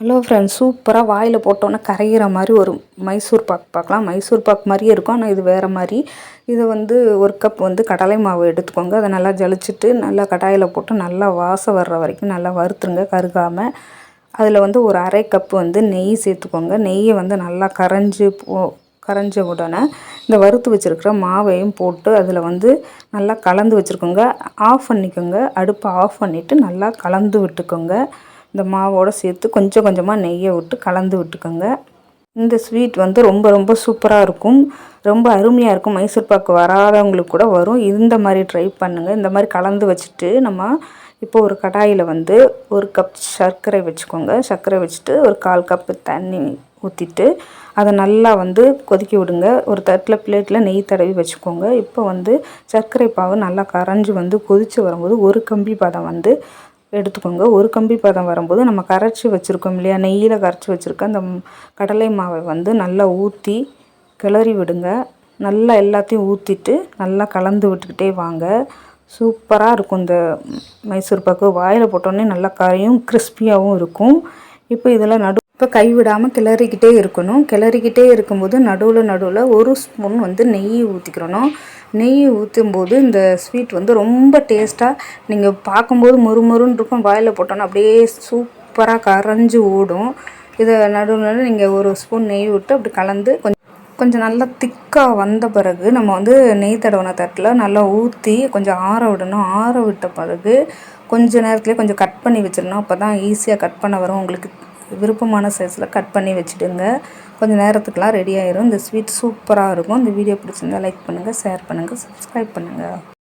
Hello friends சூப்பராக வாயில் போட்டோன்னே கரைகிற மாதிரி ஒரு மைசூர் பாக் பார்க்கலாம். மைசூர் பாக் மாதிரியே இருக்கும் ஆனால் இது வேறு மாதிரி. இதை வந்து ஒரு கப் வந்து கடலை மாவு எடுத்துக்கோங்க. அதை நல்லா ஜலிச்சுட்டு நல்லா கடாயில் போட்டு நல்லா வாசம் வர்ற வரைக்கும் நல்லா வறுத்துருங்க கருகாமல் அதில் வந்து ஒரு அரை கப் வந்து நெய் சேர்த்துக்கோங்க. நெய்யை வந்து நல்லா கரைஞ்சி போ கரைஞ்ச உடனே இந்த வறுத்து வச்சுருக்கிற மாவையும் போட்டு அதில் வந்து நல்லா கலந்து வச்சுருக்கோங்க. ஆஃப் பண்ணிக்கோங்க. அடுப்பை ஆஃப் பண்ணிவிட்டு நல்லா கலந்து விட்டுக்கோங்க. இந்த மாவோடு சேர்த்து கொஞ்சம் கொஞ்சமாக நெய்யை விட்டு கலந்து விட்டுக்கோங்க. இந்த ஸ்வீட் வந்து ரொம்ப ரொம்ப சூப்பராக இருக்கும். ரொம்ப அருமையாக இருக்கும். மைசூர் பாக்கு வராதவங்களுக்கு கூட வரும். இந்த மாதிரி ட்ரை பண்ணுங்கள் இந்த மாதிரி கலந்து வச்சுட்டு நம்ம இப்போ ஒரு கடாயில் வந்து ஒரு கப் சர்க்கரை வச்சுக்கோங்க. சர்க்கரை வச்சுட்டு ஒரு கால் கப்பு தண்ணி ஊற்றிட்டு அதை நல்லா வந்து கொதிக்க விடுங்க. ஒரு தட்டில் பிளேட்டில் நெய் தடவி வச்சுக்கோங்க. இப்போ வந்து சர்க்கரை பாவு நல்லா கரைஞ்சி வந்து கொதித்து வரும்போது ஒரு கம்பி பதம் வந்து எடுத்துக்கோங்க. ஒரு கம்பி பதம் வரும்போது நம்ம கரைச்சி வச்சுருக்கோம் இல்லையா? நெய்யில் கரைச்சி வச்சுருக்க அந்த கடலை மாவை வந்து நல்லா ஊற்றி கிளறி விடுங்க. நல்லா எல்லாத்தையும் ஊற்றிட்டு நல்லா கலந்து விட்டுக்கிட்டே வாங்க. சூப்பராக இருக்கும் இந்த மைசூர் பாக்கு. வாயில் போட்டோன்னே நல்லா கரையும் கிறிஸ்பியாகவும் இருக்கும். இப்போ இதில் நடு இப்போ கைவிடாமல் கிளறிக்கிட்டே இருக்கணும். கிளறிக்கிட்டே இருக்கும்போது நடுவில் நடுவில் ஒரு ஸ்பூன் வந்து நெய் ஊற்றிக்கிறணும் நெய் ஊற்றும் போது இந்த ஸ்வீட் வந்து ரொம்ப டேஸ்ட்டாக நீங்கள் பார்க்கும்போது மொறுமொறுன்னு இருக்கும். வாயில் போட்டோன்னா அப்படியே சூப்பராக கரைஞ்சி ஓடும். இதை நடுவில் நடுவில் நீங்கள் ஒரு ஸ்பூன் நெய் விட்டு அப்படி கலந்து கொஞ்சம் கொஞ்சம் நல்லா திக்காக வந்த பிறகு நம்ம வந்து நெய் தடவின தட்டில் நல்லா ஊற்றி கொஞ்சம் ஆற விடணும். ஆற விட்ட பிறகு கொஞ்ச நேரத்துலேயே கொஞ்சம் கட் பண்ணி வச்சிடணும். அப்போ தான் ஈஸியாக கட் பண்ண வரும். உங்களுக்கு விருப்பமான சைஸில் கட் பண்ணி வச்சுடுங்க. கொஞ்சம் நேரத்துக்குலாம் ரெடி ஆயிரும். இந்த ஸ்வீட் சூப்பராக இருக்கும். இந்த வீடியோ பிடிச்சிருந்தா லைக் பண்ணுங்கள் ஷேர் பண்ணுங்கள் சப்ஸ்கிரைப் பண்ணுங்கள்